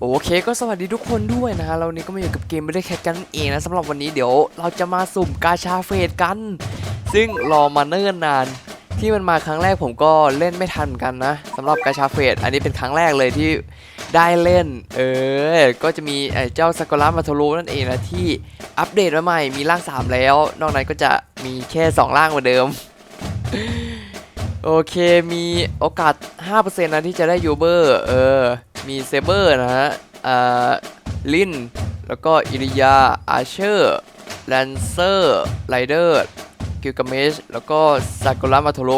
โอเคก็สวัสดีทุกคนด้วยนะฮะเรานี้ก็มาอยู่กับเกมไม่ได้แคทกันเองนะสำหรับวันนี้เดี๋ยวเราจะมาสุ่มกาชาเฟสกัน ซึ่งรอมาเนิ่นนาน ที่มันมาครั้งแรกผมก็เล่นไม่ทันเหมือนกันนะสำหรับกาชาเฟสอันนี้เป็นครั้งแรกเลยที่ได้เล่น เออ ก็จะมีไอเจ้าซากุระมาโทรุนั่นเองนะที่อัปเดตมาใหม่มีร่าง 3 แล้ว นอกนั้นก็จะมีแค่ 2 ร่างเหมือนเดิมโอเคมีโอกาส 5%นะที่จะได้ยูเบอร์ เออ มีเซเบอร์นะฮะอ่าลิน แล้วก็อิริยา อาเชอร์แลนเซอร์ไรเดอร์กิลกาเมชแล้วก็ซากุระมาโทโร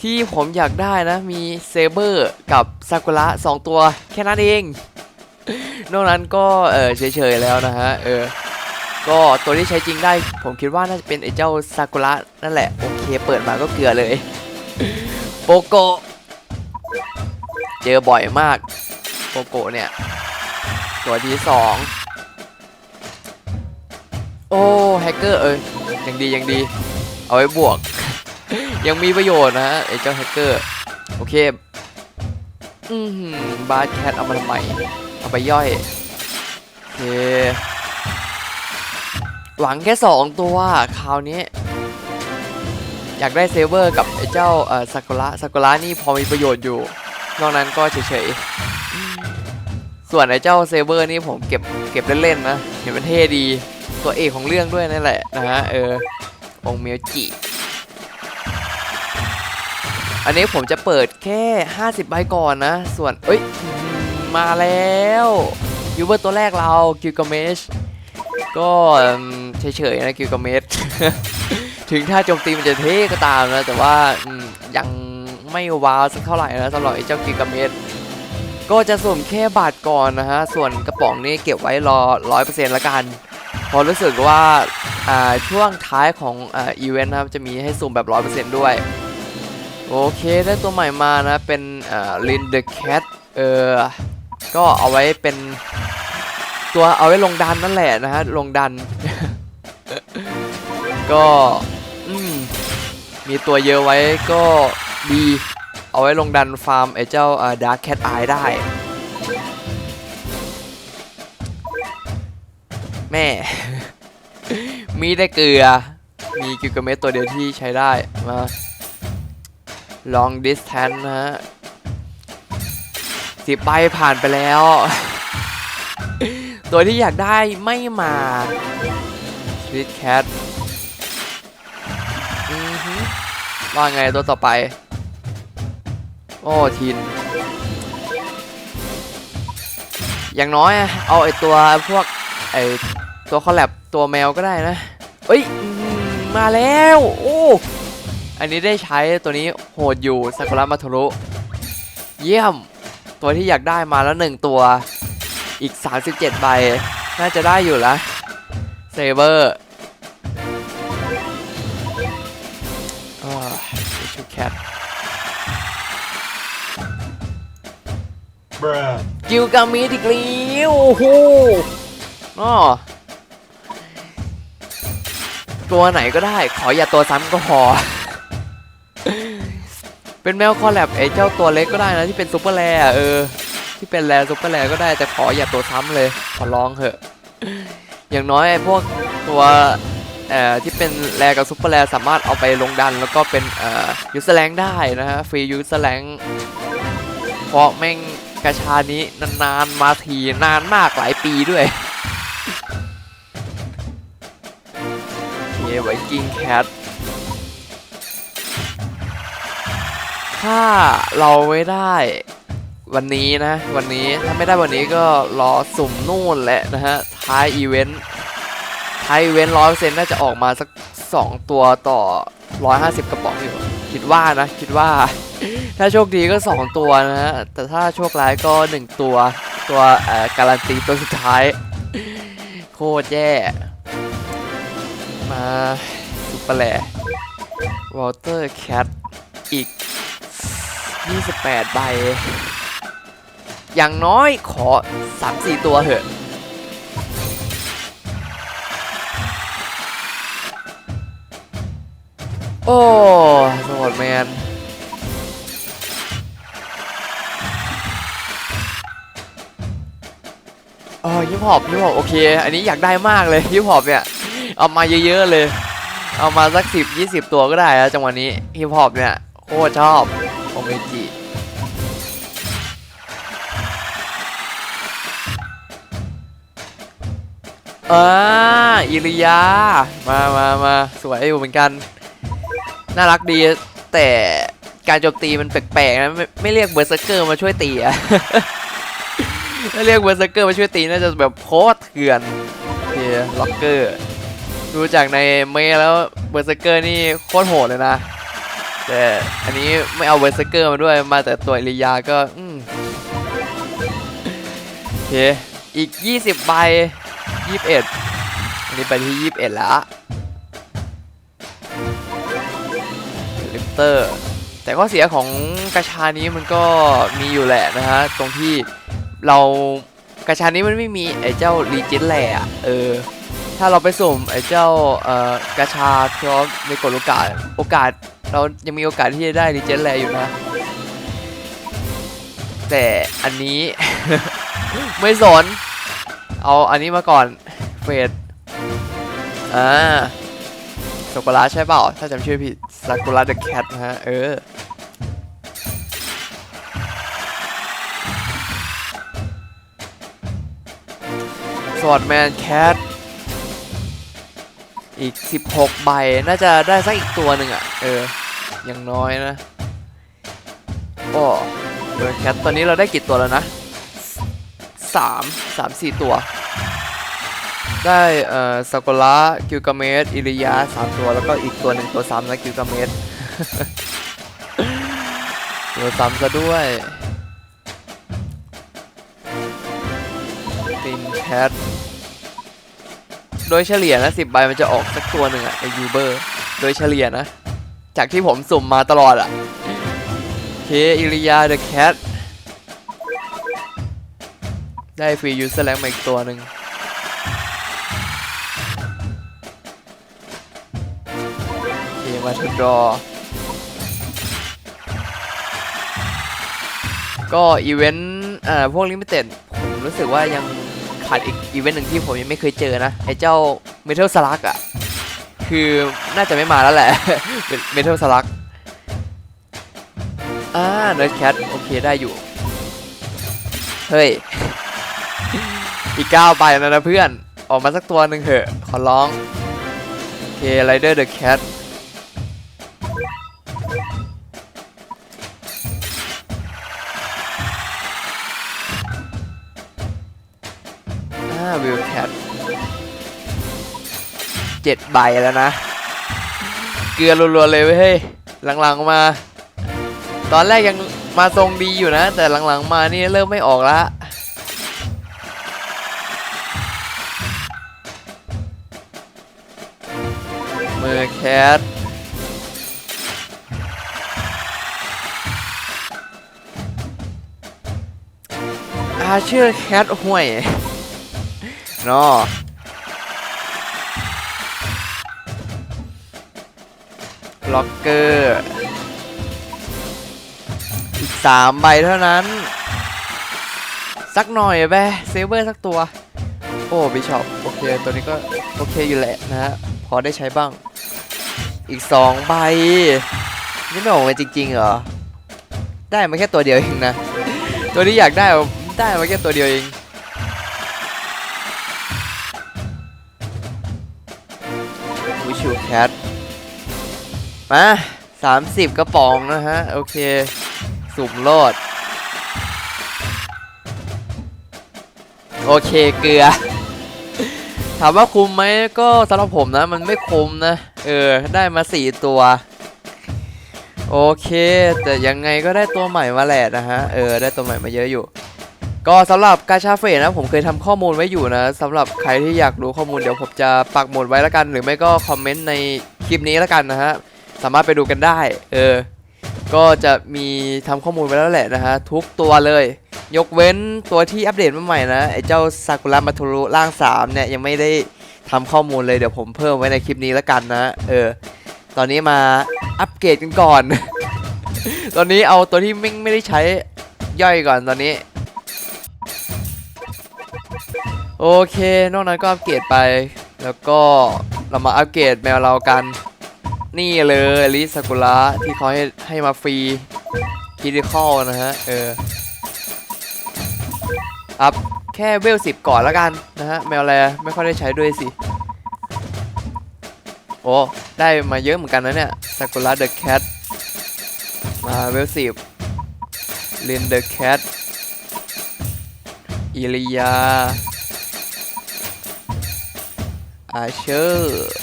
ที่ผมอยากได้นะ มีเซเบอร์กับซากุระ2ตัวแค่นั้นเอง นอกนั้นก็เออเฉยๆแล้วนะฮะ เออ ก็ตัวที่ใช้จริงได้ ผมคิดว่าน่าจะเป็นไอ้เจ้าซากุระนั่นแหละ โอเค เปิดมาก็เกลือเลย โปโก เจอบ่อยมาก โปโกเนี่ย ตัวที่สองโอ้แฮกเกอร์เอ้ยยังดียังดี เอาไว้บวก ยังมีประโยชน์นะฮะไอ้เจ้าแฮกเกอร์ โอเค อือหือบาร์แคทเอามาทำไมเอาไปย่อย โอเค หวังแค่สองตัวคราวนี้ อยากได้เซเวอร์กับไอ้เจ้าเอ่อซากุระซากุระนี่พอมีประโยชน์อยู่ นอกนั้นก็เฉยๆ ส่วนไอ้เจ้าเซเวอร์นี่ผมเก็บเก็บเล่นๆนะเห็นมันเท่ดีตัวเอกของเรื่องด้วยนั่นแหละนะฮะเออองเมียวจิอันนี้ผมจะเปิดแค่ 50 ใบก่อนนะ ส่วนเอ้ย มาแล้วยูเบอร์ตัวแรกเรากิลกาเมชก็เฉยๆนะกิลกาเมชถึงถ้าโจมตีมันจะเท่ก็ตามนะ แต่ว่ายังไม่ว้าวสักเท่าไหร่นะสำหรับไอ้เจ้ากิกาเมตร ก็จะสุ่มแค่บาทก่อนนะฮะ ส่วนกระป๋องนี้เก็บไว้รอร้อยเปอร์เซ็นต์ละกันพอรู้สึกว่าอ่าช่วงท้ายของอ่าอีเวนต์นะครับจะมีให้สุ่มแบบร้อยเปอร์เซ็นต์ด้วย โอเคได้ตัวใหม่มานะ เป็นอ่าลินเดอะแคทเออก็เอาไว้เป็นตัวเอาไว้ลงดันนั่นแหละนะฮะ ลงดัน ก็อืมมีตัวเยอะไว้ก็ดี เอาไว้ลงดันฟาร์มไอ้เจ้าดาร์คแคทไอได้ แม่ มีได้เกลือ มีกิลกาเมตตัวเดียวที่ใช้ได้ มา long distance นะฮะสิบใบผ่านไปแล้ว ตัวที่อยากได้ไม่มา Street Cat ว่าไงตัวต่อไป โอ้ทิน อย่างน้อยเอาไอตัวพวกไอตัวคอลแลบตัวแมวก็ได้นะ เอ้ย มาแล้ว โอ้ อันนี้ได้ใช้ตัวนี้โหดอยู่ซากุระมาโทรุเยี่ยม ตัวที่อยากได้มาแล้วหนึ่งตัว อีก 37 ใบ น่าจะได้อยู่ละเซเบอร์ กิลกามิดอีกแล้วโอ้โหอ๋อตัวไหนก็ได้ ขออย่าตัวซ้ำก็พอ เป็นแมวคอลแลบไอ้เจ้าตัวเล็กก็ได้นะที่เป็นซูเปอร์แร์เออ ที่เป็นแรร์ซูเปอร์แร์ก็ได้แต่ขออย่าตัวซ้ำเลย ขอร้องเถอะ อย่างน้อยไอ้พวกตัวเอ่อที่เป็นแร์กับซูเปอร์แรร์สามารถเอาไปลงดัน แล้วก็เป็นเอ่อยูสแลงได้นะฮะฟรียูสแลงเพราะแม่ง กระชานี้นานๆมาทีนานมากหลายปีด้วยเคไวกิ้งแคทถ้าเราไม่ได้วันนี้นะ วันนี้ถ้าไม่ได้วันนี้ก็รอสุ่มนู่นแหละนะฮะ ท้ายอีเวนต์ท้ายอีเวนต์ร้อยเปอร์เซ็นต์น่าจะออกมาสัก 2 ตัวต่อ 150 กระป๋องอยู่ คิดว่านะคิดว่า ถ้าโชคดีก็ 2 ตัวนะฮะแต่ถ้าโชคร้ายก็ 1 ตัวตัวเอ่อการันตีตัวสุดท้าย โคตรแย่ มาซุปเปอร์แลวอลเตอร์แคทอีก 28 ใบ อย่างน้อยขอ 3-4 ตัวเถอะโอ้ สวอตแมนเออฮิปฮอปฮิปฮอปโอเค อันนี้อยากได้มากเลยฮิปฮอปเนี่ย เอามาเยอะๆเลย เอามาสักสิบยี่สิบตัวก็ได้แล้วจังหวะนี้ฮิปฮอปเนี่ยโคตรชอบโอเมจิอ่าอิริยา มามามาสวยอยู่เหมือนกัน น่ารักดี แต่การโจมตีมันแปลกๆนะไม่ไม่เรียกเบอร์เซอร์เกอร์มาช่วยตีอะถ้าเรียกเบอร์เซอร์เกอร์มาช่วยตีน่าจะแบบโคตรเถื่อนโอเคล็อกเกอร์ดูจากในเมลแล้วเบอร์เซอร์เกอร์นี่โคตรโหดเลยนะ แต่อันนี้ไม่เอาเบอร์เซอร์เกอร์มาด้วยมาแต่ตัวอิริยาก็อืมโอเคอีก 20ใบ21อันนี้ไปที่ 21แล้ว เตอร์ แต่ข้อเสียของกระชานี้มันก็มีอยู่แหละนะฮะ ตรงที่เรากระชานี้มันไม่มีไอ้เจ้ารีจินแหละเออ ถ้าเราไปสุ่มไอ้เจ้าเอ่อกระชาพร้อมในกดโอกาสโอกาส เรายังมีโอกาสที่จะได้รีเจนแลอยู่นะ แต่อันนี้ ไม่สน เอาอันนี้มาก่อนเฟดอ่าซากุระใช่เปล่า ถ้าจำชื่อผิด ซากุระเดอะแคทนะฮะ เออ สวอดแมนแคท อีก 16 ใบ น่าจะได้สักอีกตัวหนึ่งอะ เออ อย่างน้อยนะโอ้เบอร์แคท ตอนนี้เราได้กี่ตัวแล้วนะสามสามสี่ตัว ได้เอ่อซากุระกิลกาเมสอิริยาสามตัวแล้วก็อีกตัวหนึ่งตัวซ้ำนะกิลกาเมสตัวซ้ำซะด้วยตินแคทโดยเฉลี่ยนะสิบใบมันจะออกสักตัวหนึ่งอะไอยูเบอร์ โดยเฉลี่ยนะ จากที่ผมสุ่มมาตลอดอะเคอิริยาเดอะแคทได้ฟรียูสแลงมาอีกตัวหนึ่ง มาทุดรอก็อีเวนต์เอ่อพวกลิมิเต็ดผมรู้สึกว่ายังขาดอีกอีเวนต์หนึ่งที่ผมยังไม่เคยเจอนะ ไอ้เจ้าเมทัลสลักอะ คือน่าจะไม่มาแล้วแหละเป็นเมทัลสลักอ่าเนิร์ดแคทโอเคได้อยู่ เฮ้ย อีกเก้าใบแล้วนะเพื่อน ออกมาสักตัวหนึ่งเถอะ ขอร้อง โอเคไรเดอร์เดอะแคท เจ็ดใบแล้วนะ เกลือรัวๆเลยเว้ยเฮ้ย หลังๆมา ตอนแรกยังมาทรงดีอยู่นะ แต่หลังๆมานี่เริ่มไม่ออกละเมอร์แคทอาเชื่อแคทห่วยเนา ล็อกเกอร์ อีกสามใบเท่านั้น สักหน่อยแบเซเวอร์สักตัว โอ้บิชอปโอเค ตัวนี้ก็ โอเคอยู่แหละนะฮะ พอได้ใช้บ้าง อีกสองใบ นี่ไม่ออกมาจริง ๆ เหรอ ได้มาแค่ตัวเดียวเองนะ ตัวที่อยากได้ได้มาแค่ตัวเดียวเอง มาสามสิบกระป๋องนะฮะ โอเค สุ่มโลด โอเคเกลือ ถามว่าคุ้มไหมก็สำหรับผมนะ มันไม่คุ้มนะ เออ ได้มาสี่ตัว โอเค แต่ยังไงก็ได้ตัวใหม่มาแหละนะฮะ เออ ได้ตัวใหม่มาเยอะอยู่ก็สำหรับกาชาเฟสนะผมเคยทำข้อมูลไว้อยู่นะสำหรับใครที่อยากรู้ข้อมูลเดี๋ยวผมจะปักหมุดไว้แล้วกัน หรือไม่ก็คอมเมนต์ในคลิปนี้แล้วกันนะฮะ สามารถไปดูกันได้ เออ ก็จะมีทำข้อมูลไว้แล้วแหละนะฮะ ทุกตัวเลย ยกเว้นตัวที่อัปเดตมาใหม่นะ ไอ้เจ้าซากุระมาทุรุร่าง3เนี่ย ยังไม่ได้ทำข้อมูลเลยเดี๋ยวผมเพิ่มไว้ในคลิปนี้แล้วกันนะ เออ ตอนนี้มาอัปเกรดกันก่อน ตอนนี้เอาตัวที่ไม่ไม่ได้ใช้ย่อยก่อนตอนนี้ โอเค นอกนั้นก็อัปเกรดไป แล้วก็เรามาอัปเกรดแมวเรากัน นี่เลยลิซากุระที่เขาให้ให้มาฟรีคิดิคอลนะฮะ เอออัพแค่เวลสิบก่อนแล้วกันนะฮะ แมวแลไม่ค่อยได้ใช้ด้วยสิ โอ้ ได้มาเยอะเหมือนกันนะเนี่ยซากุระเดอะแคทมาเวลสิบลินเดอะแคทอิริยาอาเชอร์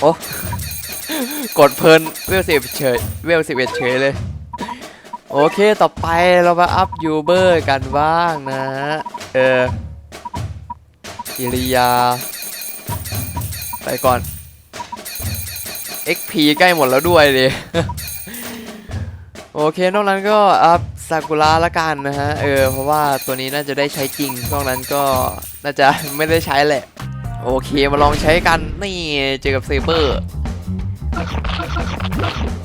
โอ้กดเพลินเวลสิบเฉยเวลสิบเอ็ดเฉยเลย โอเคต่อไปเรามาอัพยูเบอร์กันบ้างนะเอออิริยา ไปก่อน XP ใกล้หมดแล้วด้วยดิโอเคนอกนั้นก็อัพซากุระละกันนะฮะ เออ เพราะว่าตัวนี้น่าจะได้ใช้จริงนอกนั้นก็น่าจะไม่ได้ใช้แหละ โอเคมาลองใช้กันนี่เจอกับเซเบอร์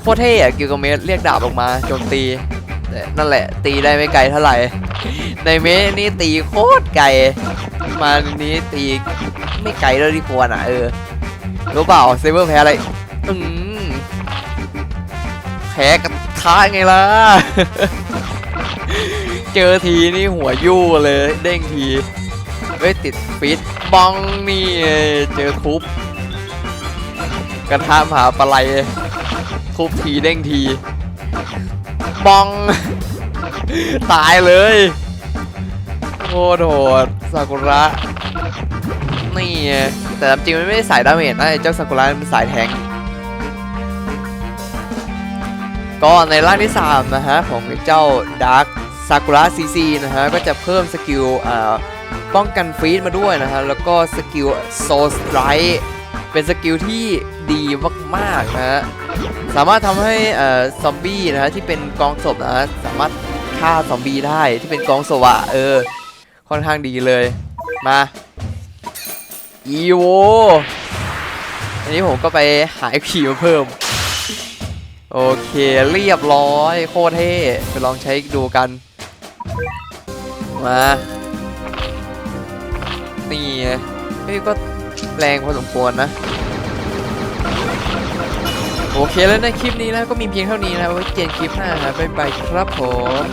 โคตรเท่อะกิลกเมสเรียกดาบออกมาโจมตีนั่นแหละ ตีได้ไม่ไกลเท่าไหร่ ในเมสนี่ตีโคตรไกล มานนี้ตีไม่ไกลเลยที่ควรอะเออรู้เปล่าเซเบอร์แพ้อะไรอืมแพ้กระทะไงล่ะ เจอทีนี่หัวยู่เลย เด้งทีเฮ้ยติดฟิต บองนี่เจอทุบกระทะมหาปลาไหลทุบทีเด้งทีบอง ตายเลยโคตรโหดซากุระนี่แต่จริงมันไม่ได้สายดาเมจนะเจ้าซากุระมันสายแทงก็ในร่างที่ 3 นะฮะ ของเจ้าดาร์คซากุระซีซีนะฮะ ก็จะเพิ่มสกิลอ่า ป้องกันฟรีดมาด้วยนะฮะแล้วก็สกิลโซสไตร์เป็นสกิลที่ดีมากๆนะฮะสามารถทำให้ซอมบี้นะฮะที่เป็นกองศพนะฮะสามารถฆ่าซอมบี้ได้ที่เป็นกองศพอะเออ ค่อนข้างดีเลยมาอีโวอันนี้ผมก็ไปหายผีมาเพิ่ม โอเคเรียบร้อยโคตรเท่ไปลองใช้ดูกัน มา นี่เฮ้ยก็แรงพอสมควรนะโอเคแล้วในคลิปนี้นะก็มีเพียงเท่านี้นะไว้เจนคลิปหน้านะบ๊ายบายครับผม